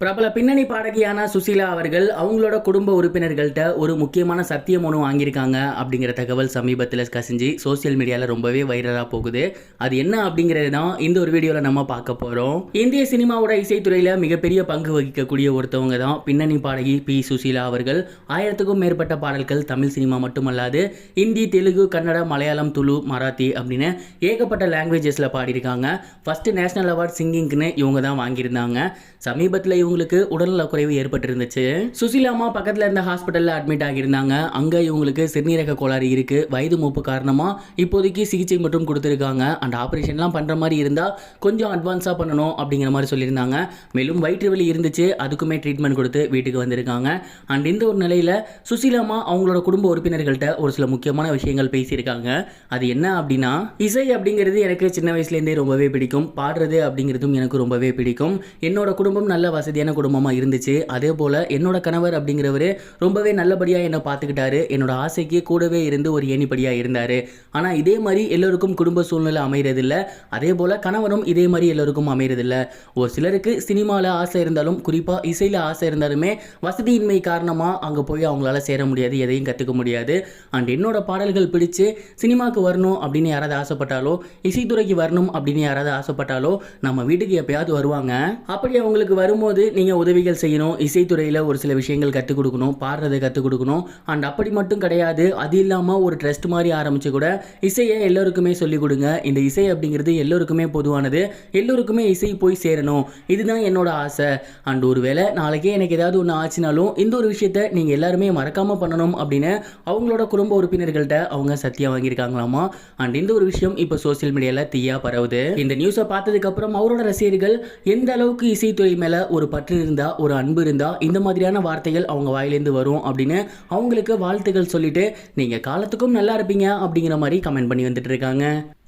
பிரபல பின்னணி பாடகியான சுசீலா அவர்கள் அவங்களோட குடும்ப உறுப்பினர்கள்ட்ட ஒரு முக்கியமான சத்தியம் ஒன்று வாங்கியிருக்காங்க அப்படிங்கிற தகவல் சமீபத்தில் கசிஞ்சு சோஷியல் மீடியாவில் ரொம்பவே வைரலாக போகுது. அது என்ன அப்படிங்கிறது தான் இந்த ஒரு வீடியோவில் நம்ம பார்க்க போகிறோம் இந்திய சினிமாவோட இசைத்துறையில் மிகப்பெரிய பங்கு வகிக்கக்கூடிய ஒருத்தவங்க தான் பின்னணி பாடகி பி. சுசீலா அவர்கள். ஆயிரத்துக்கும் மேற்பட்ட பாடல்கள் தமிழ் சினிமா மட்டுமல்லாது ஹிந்தி தெலுங்கு கன்னட மலையாளம் துளு மராத்தி அப்படின்னு ஏகப்பட்ட லாங்குவேஜஸில் பாடியிருக்காங்க. ஃபர்ஸ்ட் நேஷனல் அவார்ட் சிங்கிங்னு இவங்க தான் வாங்கியிருந்தாங்க. சமீபத்தில் இவங்க இவங்களுக்கு உடல்நல குறைவு ஏற்பட்டிருந்துச்சு. சுசிலாமா பக்கத்தில் இருந்த ஹாஸ்பிட்டலில் அட்மிட் ஆகியிருந்தாங்க. அங்கே இவங்களுக்கு சிறுநீரக கோளாறு இருக்கு. வயது மூப்பு காரணமாக இப்போதைக்கு சிகிச்சை மட்டும் கொடுத்துருக்காங்க. அண்ட் ஆப்ரேஷன்லாம் பண்ணுற மாதிரி இருந்தால் கொஞ்சம் அட்வான்ஸாக பண்ணணும் அப்படிங்கிற மாதிரி சொல்லியிருந்தாங்க. மேலும் வயிற்று வலி இருந்துச்சு. அதுக்குமே ட்ரீட்மெண்ட் கொடுத்து வீட்டுக்கு வந்திருக்காங்க. அண்ட் இந்த ஒரு நிலையில் சுசிலாமா அவங்களோட குடும்ப உறுப்பினர்கள்ட்ட ஒரு சில முக்கியமான விஷயங்கள் பேசியிருக்காங்க. அது என்ன அப்படின்னா இசை அப்படிங்கிறது எனக்கு சின்ன வயசுலேருந்தே ரொம்பவே பிடிக்கும். பாடுறது அப்படிங்கிறதும் எனக்கு ரொம்பவே பிடிக்கும். என்னோட குடும்பம் நல்ல வசதி வசதியான குடும்பமாக இருந்துச்சு. அதே போல் என்னோட கணவர் அப்படிங்கிறவர் ரொம்பவே நல்லபடியாக என்னை பார்த்துக்கிட்டாரு என்னோட ஆசைக்கு கூடவே இருந்து ஒரு ஏணிப்படியாக இருந்தார். ஆனால் இதே மாதிரி எல்லோருக்கும் குடும்ப சூழ்நிலை அமைகிறதில்ல அதே போல் கணவரும் இதே மாதிரி எல்லோருக்கும் அமைகிறதில்ல ஒரு சிலருக்கு சினிமாவில் ஆசை இருந்தாலும் குறிப்பாக இசையில் ஆசை இருந்தாலுமே வசதியின்மை காரணமாக அங்கே போய் அவங்களால சேர முடியாது எதையும் கற்றுக்க முடியாது. அண்ட் என்னோட பாடல்கள் பிடிச்சு சினிமாவுக்கு வரணும் அப்படின்னு யாராவது ஆசைப்பட்டாலோ இசைத்துறைக்கு வரணும் அப்படின்னு யாராவது ஆசைப்பட்டாலோ நம்ம வீட்டுக்கு எப்பயாவது வருவாங்க. அப்படி அவங்களுக்கு வரும்போது நீங்கள் உதவிகள் செய்யணும் இசைத்துறையில் ஒரு சில விஷயங்கள் கற்றுக் கொடுக்கணும் பாடுறதை கற்றுக் கொடுக்கணும். அண்ட் அப்படி மட்டும் கிடையாது அது இல்லாமல் ஒரு ட்ரஸ்ட் மாதிரி ஆரம்பித்து கூட இசையை எல்லோருக்குமே சொல்லிக் கொடுங்க. இந்த இசை அப்படிங்கிறது எல்லோருக்குமே பொதுவானது. எல்லோருக்குமே இசை போய் சேரணும். இதுதான் என்னோட ஆசை. அண்ட் ஒரு வேளை நாளைக்கே எனக்கு ஏதாவது ஒன்று ஆச்சுனாலும் இந்த ஒரு விஷயத்த நீங்கள் எல்லாருமே மறக்காமல் பண்ணணும் அப்படின்னு அவங்களோட குடும்ப உறுப்பினர்கள்ட்ட அவங்க சத்தியம் வாங்கியிருக்காங்களாமா? அண்ட் இந்த ஒரு விஷயம் இப்போ சோஷியல் மீடியாவில் தீயா பரவுது. இந்த நியூஸை பார்த்ததுக்கப்புறம் அவரோட ரசிகர்கள் எந்த அளவுக்கு இசைத்துறை மேலே ஒரு பற்று இருந்தால் ஒரு அன்பு இருந்தால் இந்த மாதிரியான வார்த்தைகள் அவங்க வாயிலேருந்து வரும் அப்படின்னு அவங்களுக்கு வாழ்த்துக்கள் சொல்லிட்டு நீங்கள் காலத்துக்கும் நல்லா இருப்பீங்க அப்படிங்கிற மாதிரி கமெண்ட் பண்ணி வந்துட்டு இருக்காங்க.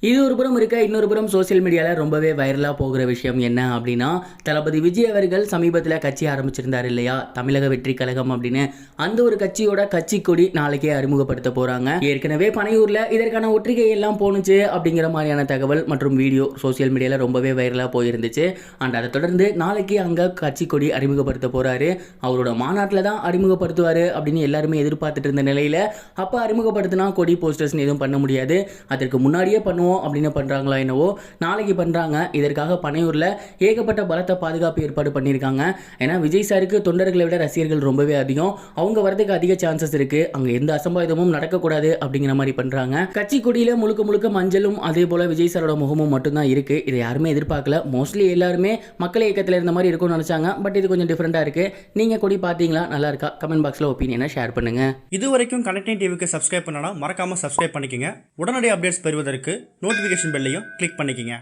இது ஒரு புறம் இருக்க இன்னொரு புறம் சோஷியல் மீடியாவில் ரொம்பவே வைரலாக போகிற விஷயம் என்ன அப்படின்னா தளபதி விஜய் அவர்கள் சமீபத்தில் கட்சி ஆரம்பிச்சிருந்தார் இல்லையா? தமிழக வெற்றி கழகம் அப்படின்னு. அந்த ஒரு கட்சியோட கட்சி கொடி நாளைக்கே அறிமுகப்படுத்த போகிறாங்க ஏற்கனவே பனையூரில் இதற்கான ஒற்றிகை எல்லாம் போணுச்சு அப்படிங்கிற மாதிரியான தகவல் மற்றும் வீடியோ சோஷியல் மீடியாவில் ரொம்பவே வைரலாக போயிருந்துச்சு. அண்ட் அதை தொடர்ந்து நாளைக்கு அங்கே கட்சி கொடி அறிமுகப்படுத்த போகிறாரு அவரோட மாநாட்டில் தான் அறிமுகப்படுத்துவார் அப்படின்னு எல்லாருமே எதிர்பார்த்துட்டு இருந்த நிலையில் அப்போ அறிமுகப்படுத்தினா கொடி போஸ்டர்ஸ்னு எதுவும் பண்ண முடியாது. அதற்கு முன்னாடியே பண்ணுவோம் அப்படின்னு பண்ணுறாங்களா என்னவோ நாளைக்கு பண்ணுறாங்க இதற்காக பனையூரில் ஏகப்பட்ட பலத்த பாதுகாப்பு ஏற்பாடு பண்ணியிருக்காங்க. ஏன்னா விஜய் சாருக்கு தொண்டர்களை விட ரசிகர்கள் ரொம்பவே அதிகம். அவங்க வரதுக்கு அதிக சான்சஸ் இருக்குது அங்கே எந்த அசம்பாவிதமும் நடக்கக்கூடாது அப்படிங்கிற மாதிரி பண்ணுறாங்க கட்சி கொடியில் முழுக்க முழுக்க மஞ்சளும் அதே போல் விஜய் சாரோட முகமும் மட்டும்தான் இருக்குது இதை யாருமே எதிர்பார்க்கல. மோஸ்ட்லி எல்லாருமே மக்கள் இயக்கத்தில் இருந்த மாதிரி இருக்கும்னு நினச்சாங்க. பட் இது கொஞ்சம் டிஃப்ரெண்ட்டாக இருக்குது நீங்கள் கொடி பார்த்தீங்களா? நல்லா இருக்கா? கமெண்ட் பாக்ஸில் ஒப்பீனியனை ஷேர் பண்ணுங்கள் இது வரைக்கும் கனெக்டிங் டிவிக்கு சப்ஸ்கிரைப் பண்ணனா மறக்காமல் சப்ஸ்கிரைப் பண்ணிக்கங்க. உடனடி அப்டேட்ஸ் பெறுவதற்கு நோட்டிஃபிகேஷன் பெல்லையும் கிளிக் பண்ணிக்கங்க.